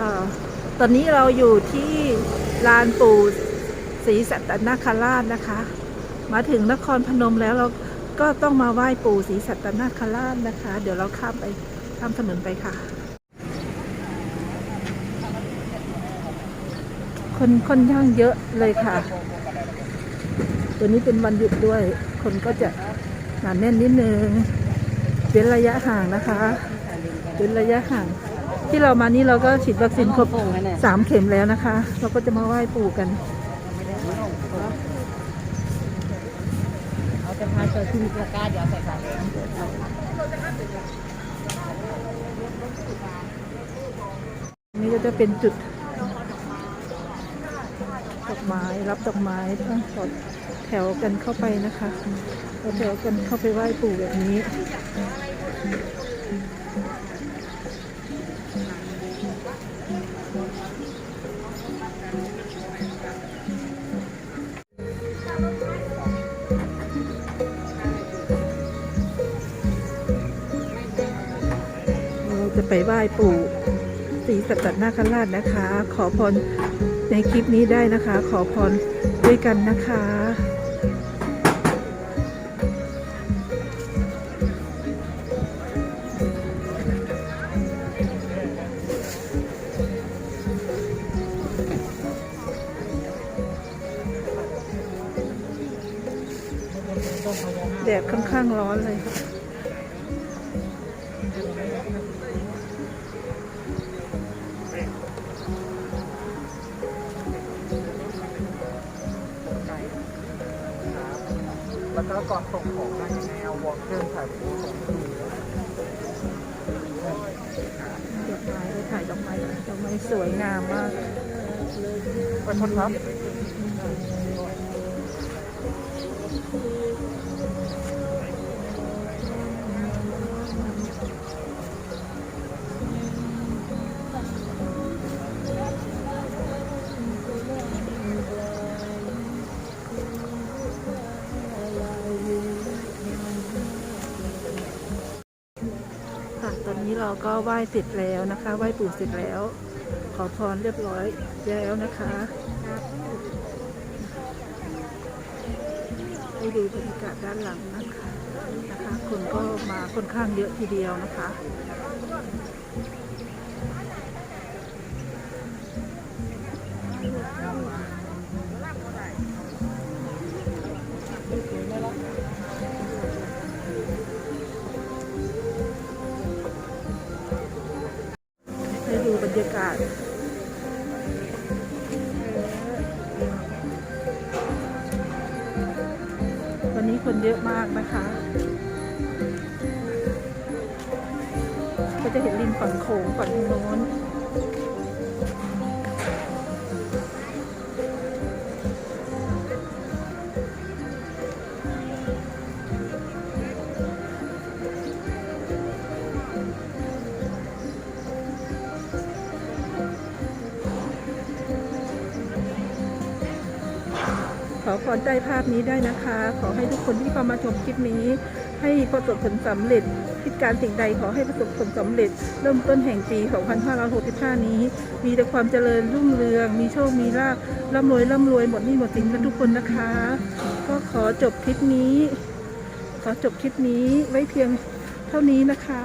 อตอนนี้เราอยู่ที่ลานปู่ศรีสัตนคราชนะคะ มาถึงนครพนมแล้วเราก็ต้องมาไหว้ปู่ศรีสัตนคราชนะคะ เดี๋ยวเราข้ามไปข้ามถนนไปค่ะ คนค่อนข้างเยอะเลยค่ะตัวนี้เป็นวันหยุดด้วย คนก็จะหนาแน่นนิดนึงเป็นระยะห่างนะคะเป็นระยะห่าง ที่เรามานี่เราก็ฉีดวัคซีนครบสามเข็มแล้วนะคะ เราก็จะมาไหว้ปู่กันเอาจะพาเจอคุณประกาเดี๋ยวใส่บาตรนี่ก็จะเป็นจุดดอกไม้รับดอกไม้ต้องต่อแถวกันเข้าไปนะคะต่อแถวกันเข้าไปไหว้ปู่แบบนี้ จะไปไหว้ปู่ศรีสัตนาคราชนะคะ ขอพรในคลิปนี้ได้นะคะ ขอพรด้วยกันนะคะแดดค่อนข้างร้อนเลยค่ะ แล้วก็ก่อนส่งของได้ยังไงเอาวอลเครื่องถ่ายรูปส่งคืนดอกไม้ไปถ่ายดอกไม้ก่อนดอกไม้สวยงามมากขอโทษครับ นี้เราก็ไหว้เสร็จแล้วนะคะ ไหว้ปู่เสร็จแล้ว ขอพรเรียบร้อยแล้วนะคะให้ดูบรรยากาศด้านหลังนะคะนะคะ คนก็มาค่อนข้างเยอะทีเดียวนะคะ รรยากาศวันนี้คนเยอะมากนะคะ ก็จะเห็นริมฝั่งโขงฝั่งทางโน้น ขอพรใจภาพนี้ได้นะคะ ขอให้ทุกคนที่เข้ามาชมคลิปนี้ ให้ประสบผลสำเร็จ คิดการสิ่งใดขอให้ประสบผลสำเร็จ เริ่มต้นแห่งปี 2565 นี้ มีแต่ความเจริญรุ่งเรือง มีโชค มีลาภร่ำรวยร่ำรวยหมดนี้หมดสินกันทุกคนนะคะ ก็ขอจบคลิปนี้ ขอจบคลิปนี้ไว้เพียงเท่านี้นะคะ